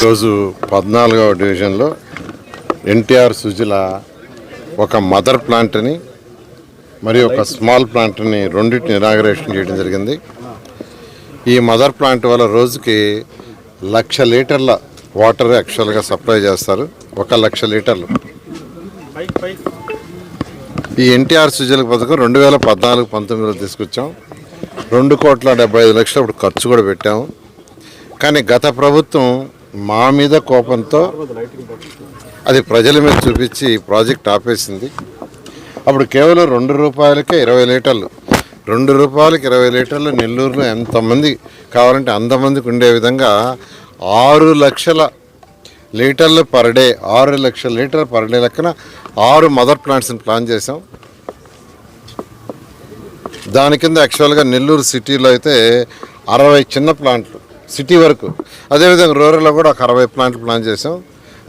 ఈరోజు పద్నాలుగవ డివిజన్లో ఎన్టీఆర్ సుజల ఒక మదర్ ప్లాంట్ని మరియు ఒక స్మాల్ ప్లాంట్ని రెండింటిని ఇనాగరేషన్ చేయడం జరిగింది. ఈ మదర్ ప్లాంట్ వల్ల రోజుకి లక్ష లీటర్ల వాటర్ యాక్చువల్గా సప్లై చేస్తారు. ఒక లక్ష లీటర్లు. ఈ ఎన్టీఆర్ సుజల పథకం రెండు వేల పద్నాలుగు పంతొమ్మిదిలో తీసుకొచ్చాం. రెండు కోట్ల డెబ్బై ఐదు లక్షలు అప్పుడు ఖర్చు కూడా పెట్టాము కానీ గత ప్రభుత్వం మా మీద కోపంతో అది ప్రజల మీద చూపించి ప్రాజెక్ట్ ఆపేసింది. అప్పుడు కేవలం రెండు రూపాయలకే ఇరవై లీటర్లు. రెండు రూపాయలకి ఇరవై లీటర్లు నెల్లూరులో ఎంతమంది కావాలంటే అంతమందికి ఉండే విధంగా ఆరు లక్షల లీటర్లు పర్ డే ఆరు లక్షల లీటర్లు పర్ డే లెక్కన ఆరు మదర్ ప్లాంట్స్ని ప్లాన్ చేసాం దాని కింద యాక్చువల్గా నెల్లూరు సిటీలో అయితే అరవై చిన్న ప్లాంట్లు. సిటీ వరకు. అదేవిధంగా రూరల్లో కూడా ఒక అరవై ప్లాంట్లు ప్లాన్ చేసాం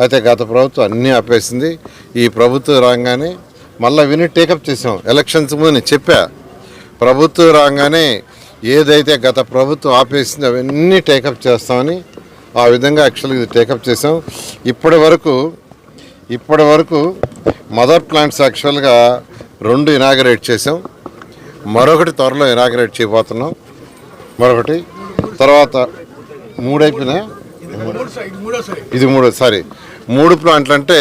అయితే గత ప్రభుత్వం అన్నీ ఆపేసింది. ఈ ప్రభుత్వం రాగానే మళ్ళీ విని టేకప్ చేసాం ఎలక్షన్స్ ముందు నేను చెప్పా. ప్రభుత్వం రాగానే ఏదైతే గత ప్రభుత్వం ఆపేసిందో అవన్నీ టేకప్ చేస్తామని ఆ విధంగా యాక్చువల్గా ఇది టేకప్ చేసాం ఇప్పటి వరకు ఇప్పటి వరకు మదర్ ప్లాంట్స్ యాక్చువల్గా రెండు ఇనాగరేట్ చేసాం మరొకటి త్వరలో ఇనాగరేట్ చేయబోతున్నాం. మరొకటి. తర్వాత మూడు అయిపోయినా ఇది మూడు సారీ. మూడు ప్లాంట్లు అంటే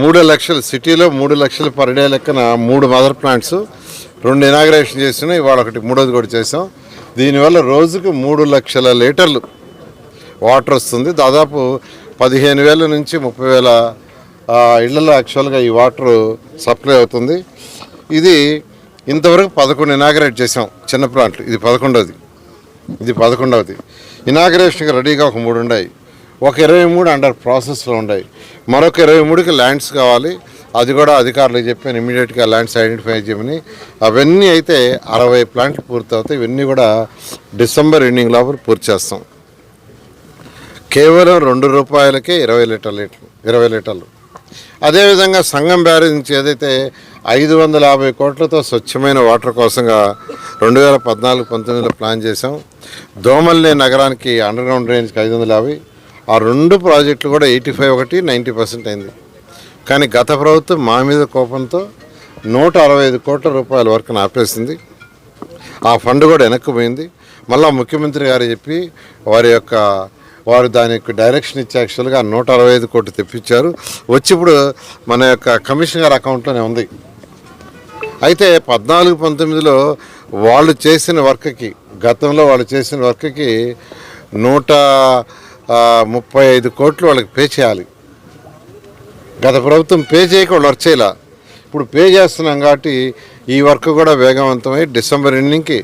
మూడు లక్షలు సిటీలో మూడు లక్షలు పర్ డే లెక్కన మూడు మదర్ ప్లాంట్స్. రెండు ఇనాగరేషన్ చేసినాం ఇవాళ ఒకటి మూడోది కూడా చేసాం. దీనివల్ల రోజుకు మూడు లక్షల లీటర్లు వాటర్ వస్తుంది. దాదాపు పదిహేను వేల నుంచి ముప్పై వేల ఇళ్ళలో యాక్చువల్గా ఈ వాటర్ సప్లై అవుతుంది. ఇది ఇంతవరకు పదకొండు ఇనాగరేట్ చేసాం చిన్న ప్లాంట్లు ఇది పదకొండవది ఇది పదకొండవది. ఇనాగ్రేషన్కి రెడీగా ఒక మూడు ఉన్నాయి ఒక ఇరవై మూడు అండర్ ప్రాసెస్లో ఉన్నాయి మరొక ఇరవై మూడుకి ల్యాండ్స్ కావాలి. అది కూడా అధికారులకు చెప్పాను ఇమీడియట్గా ల్యాండ్స్ ఐడెంటిఫై చేయమని. అవన్నీ అయితే అరవై ప్లాంట్లు పూర్తవుతాయి. ఇవన్నీ కూడా డిసెంబర్ ఎండింగ్ లోపల పూర్తి చేస్తాం. కేవలం రెండు రూపాయలకే ఇరవై లీటర్ లీటర్లు ఇరవై లీటర్లు. అదేవిధంగా సంఘం బ్యారేజ్ నుంచి ఏదైతే ఐదు వందల యాభై కోట్లతో స్వచ్ఛమైన వాటర్ కోసంగా రెండు వేల పద్నాలుగు పంతొమ్మిదిలో ప్లాన్ చేసాం దోమల్లి నగరానికి అండర్ గ్రౌండ్ డ్రైనేజ్కి ఐదు వందల యాభై. ఆ రెండు ప్రాజెక్టులు కూడా ఎయిటీ ఫైవ్ ఒకటి నైంటీ పర్సెంట్ అయింది. కానీ గత ప్రభుత్వం మా మీద కోపంతో నూట అరవై ఐదు కోట్ల రూపాయల వరకు ఆపేసింది ఆ ఫండ్ కూడా వెనక్కిపోయింది. మళ్ళా ముఖ్యమంత్రి గారు చెప్పి వారి యొక్క వారు దాని యొక్క డైరెక్షన్ ఇచ్చి యాక్చువల్గా నూట అరవై ఐదు కోట్లు తెప్పించారు. వచ్చి ఇప్పుడు మన యొక్క కమిషనర్ అకౌంట్లోనే ఉంది. అయితే పద్నాలుగు పంతొమ్మిదిలో వాళ్ళు చేసిన వర్క్కి గతంలో వాళ్ళు చేసిన వర్క్కి నూట ముప్పై ఐదు కోట్లు వాళ్ళకి పే చేయాలి. గత ప్రభుత్వం పే చేయక వాళ్ళు వర్క్ చేయాల. ఇప్పుడు పే చేస్తున్నాం కాబట్టి ఈ వర్క్ కూడా వేగవంతమై డిసెంబర్ ఎండింగ్కి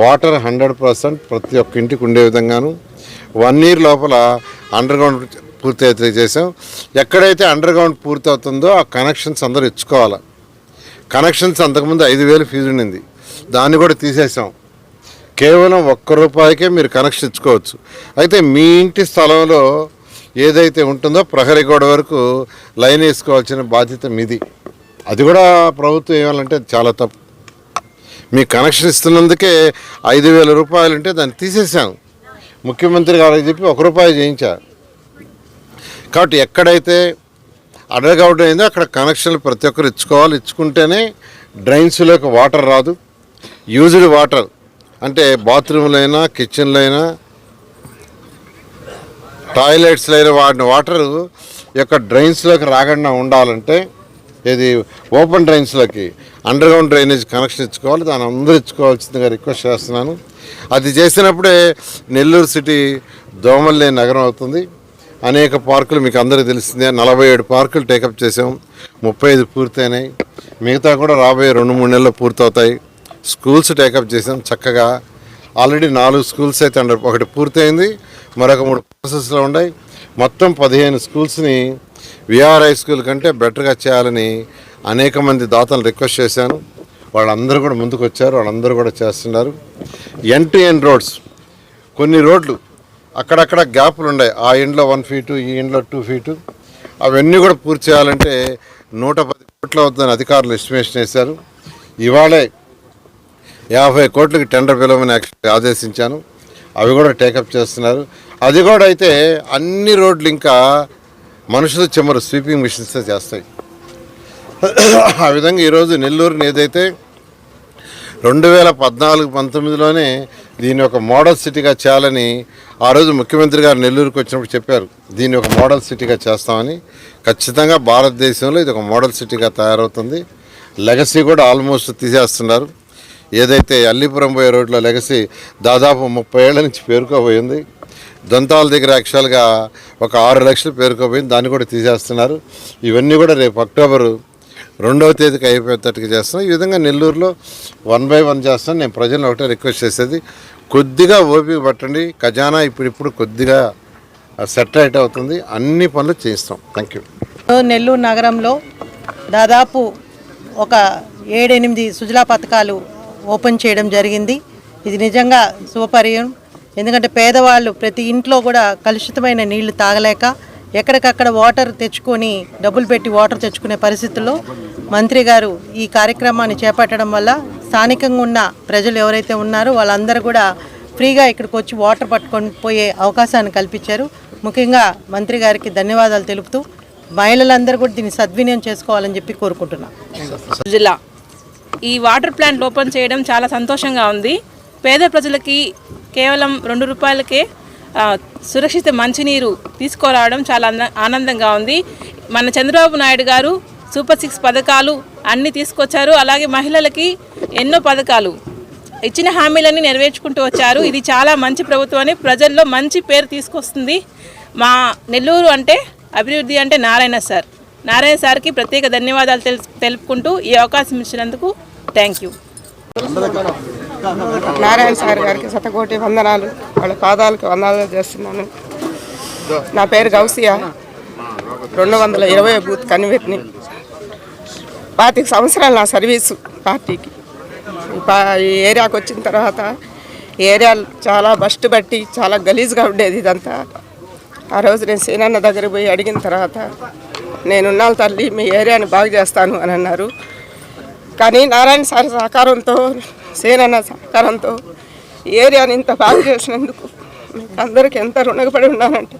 వాటర్ హండ్రెడ్ పర్సెంట్ ప్రతి ఒక్క ఇంటికి ఉండే విధంగాను వన్ ఇయర్ లోపల అండర్ గ్రౌండ్ పూర్తి అయితే చేసాం ఎక్కడైతే అండర్ గ్రౌండ్ పూర్తి అవుతుందో ఆ కనెక్షన్స్ అందరూ ఇచ్చుకోవాలి. కనెక్షన్స్ అంతకుముందు ఐదు వేలు ఫీజు ఉండింది. దాన్ని కూడా తీసేసాం. కేవలం ఒక్క రూపాయికే మీరు కనెక్షన్ ఇచ్చుకోవచ్చు. అయితే మీ ఇంటి స్థలంలో ఏదైతే ఉంటుందో ప్రహరీ గోడ వరకు లైన్ వేసుకోవాల్సిన బాధ్యత మీది. అది కూడా ప్రభుత్వం ఏమాలంటే చాలా తప్పు. మీ కనెక్షన్ ఇస్తున్నందుకే ఐదు వేల రూపాయలు అంటే దాన్ని తీసేసాం. ముఖ్యమంత్రి గారికి చెప్పి ఒక రూపాయి చేయించారు కాబట్టి ఎక్కడైతే అడగౌట్ అయిందో అక్కడ కనెక్షన్లు ప్రతి ఒక్కరు ఇచ్చుకోవాలి. ఇచ్చుకుంటేనే డ్రైన్స్లోకి వాటర్ రాదు. యూజ్డ్ వాటర్ అంటే బాత్రూంలో అయినా కిచెన్లో అయినా టాయిలెట్స్లో అయినా వాడిన వాటర్ యొక్క డ్రైన్స్లోకి రాకుండా ఉండాలంటే ఇది ఓపెన్ డ్రైన్స్లోకి అండర్ గ్రౌండ్ డ్రైనేజ్ కనెక్షన్ ఇచ్చుకోవాలి. దాని అందరూ ఇచ్చుకోవాల్సిందిగా రిక్వెస్ట్ చేస్తున్నాను. అది చేసినప్పుడే నెల్లూరు సిటీ దోమల్లే నగరం అవుతుంది. అనేక పార్కులు మీకు అందరికీ తెలిసిందే. నలభై ఏడు పార్కులు టేకప్ చేసాం ముప్పై ఐదు పూర్తయినాయి. మిగతా కూడా రాబోయే రెండు మూడు నెలల్లో పూర్తవుతాయి. స్కూల్స్ టేకప్ చేసాం చక్కగా. ఆల్రెడీ నాలుగు స్కూల్స్ అయితే అండర్ ఒకటి పూర్తయింది. మరొక మూడు ప్రాసెస్లో ఉన్నాయి. మొత్తం పదిహేను స్కూల్స్ని విఆర్ హై స్కూల్ కంటే బెటర్గా చేయాలని అనేక మంది దాతలు రిక్వెస్ట్ చేశాను. వాళ్ళందరూ కూడా ముందుకు వచ్చారు వాళ్ళందరూ కూడా చేస్తున్నారు. N to N roads. కొన్ని రోడ్లు అక్కడక్కడ గ్యాపులు ఉన్నాయి. ఆ ఎండ్లో వన్ ఫీటు ఈ ఎండ్లో టూ ఫీటు అవన్నీ కూడా పూర్తి చేయాలంటే నూట పది కోట్లు అవుతుందని అధికారులు ఎస్టిమేషన్ వేశారు. ఇవాళే యాభై కోట్లకి టెండర్ పిలవమని ఆదేశించాను. అవి కూడా టేకప్ చేస్తున్నారు. అది కూడా అయితే అన్ని రోడ్లు ఇంకా మనుషులు చెమరు స్వీపింగ్ మిషన్స్తో చేస్తాయి. ఆ విధంగా ఈరోజు నెల్లూరుని ఏదైతే రెండు వేల పద్నాలుగు పంతొమ్మిదిలోనే దీన్ని ఒక మోడల్ సిటీగా చేయాలని ఆ రోజు ముఖ్యమంత్రి గారు నెల్లూరుకు వచ్చినప్పుడు చెప్పారు. దీన్ని ఒక మోడల్ సిటీగా చేస్తామని. ఖచ్చితంగా భారతదేశంలో ఇది ఒక మోడల్ సిటీగా తయారవుతుంది. లెగసీ కూడా ఆల్మోస్ట్ తీసేస్తున్నారు. ఏదైతే అల్లిపురం పోయే రోడ్లో లెగసీ దాదాపు ముప్పై ఏళ్ళ నుంచి పేరుకోబోయింది. దొంతాల దగ్గర యాక్చువల్గా ఒక ఆరు లక్షలు పేరుకోబోయింది. దాన్ని కూడా తీసేస్తున్నారు. ఇవన్నీ కూడా రేపు అక్టోబరు రెండవ తేదీకి అయిపోయేటట్టుగా చేస్తున్నాం. ఈ విధంగా నెల్లూరులో వన్ బై వన్ చేస్తాను నేను ప్రజలను ఒకటే రిక్వెస్ట్ చేసేది కొద్దిగా ఓపిక పట్టండి. ఖజానా ఇప్పుడిప్పుడు కొద్దిగా సెటిలైట్ అవుతుంది. అన్ని పనులు చేయిస్తాం. Thank you. నెల్లూరు నగరంలో దాదాపు ఒక ఏడెనిమిది సుజలా పథకాలు ఓపెన్ చేయడం జరిగింది. ఇది నిజంగా శుభపర్యం ఎందుకంటే పేదవాళ్ళు ప్రతి ఇంట్లో కూడా కలుషితమైన నీళ్ళు తాగలేక ఎక్కడికక్కడ వాటర్ తెచ్చుకొని డబ్బులు పెట్టి వాటర్ తెచ్చుకునే పరిస్థితుల్లో మంత్రి గారు ఈ కార్యక్రమాన్ని చేపట్టడం వల్ల స్థానికంగా ఉన్న ప్రజలు ఎవరైతే ఉన్నారో వాళ్ళందరూ కూడా ఫ్రీగా ఇక్కడికి వచ్చి వాటర్ పట్టుకొని పోయే అవకాశాన్ని కల్పించారు. ముఖ్యంగా మంత్రి గారికి ధన్యవాదాలు తెలుపుతూ మహిళలందరూ కూడా దీన్ని సద్వినియోగం చేసుకోవాలని చెప్పి కోరుకుంటున్నాను జిల్లా. ఈ వాటర్ ప్లాంట్ ఓపెన్ చేయడం చాలా సంతోషంగా ఉంది. పేద ప్రజలకి కేవలం రెండు రూపాయలకే సురక్షిత మంచినీరు తీసుకురావడం చాలా ఆనందంగా ఉంది. మన చంద్రబాబు నాయుడు గారు సూపర్ సిక్స్ పథకాలు అన్నీ తీసుకొచ్చారు. అలాగే మహిళలకి ఎన్నో పథకాలు ఇచ్చిన హామీలన్నీ నెరవేర్చుకుంటూ వచ్చారు. ఇది చాలా మంచి ప్రభుత్వం అని ప్రజల్లో మంచి పేరు తీసుకొస్తుంది. మా నెల్లూరు అంటే అభివృద్ధి అంటే నారాయణ సార్. నారాయణ సార్కి ప్రత్యేక ధన్యవాదాలు తెలు తెలుపుకుంటూ ఈ అవకాశం ఇచ్చినందుకు థ్యాంక్ యూ. నారాయణ సార్ గారికి శతకోటి వందనాలు వాళ్ళ పాదాలకు వందనాలు చేస్తున్నాను. నా పేరు గౌసియా. రెండు వందల ఇరవై బూత్ కన్వీర్ని. పాతిక సంవత్సరాలు నా సర్వీసు పార్టీకి. ఈ ఈ ఏరియాకి వచ్చిన తర్వాత ఈ ఏరియా చాలా బస్ట్ బట్టి చాలా గలీజ్గా ఉండేది ఇదంతా. ఆ రోజు నేను సీనన్న దగ్గర పోయి అడిగిన తర్వాత నేనున్నాను తల్లి మీ ఏరియాని బాగు చేస్తాను అని అన్నారు. కానీ నారాయణ సార్ సహకారంతో సేనన్న సహకారంతో ఈ ఏరియాని ఇంత బాగా చేసినందుకు అందరికీ ఎంత రుణపడి ఉన్నానంటే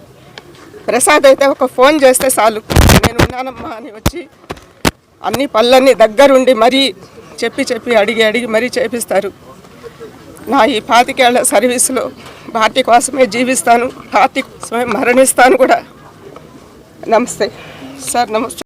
ప్రసాద్ అయితే ఒక ఫోన్ చేస్తే చాలు నేను ఉన్నానమ్మా అని వచ్చి అన్ని పళ్ళన్నీ దగ్గరుండి మరీ చెప్పి చెప్పి అడిగి అడిగి మరీ చేపిస్తారు. నా ఈ పాతికేళ్ళ సర్వీసులో పార్టీ కోసమే జీవిస్తాను పార్టీ కోసమే మరణిస్తాను కూడా. నమస్తే. సార్ నమస్తే.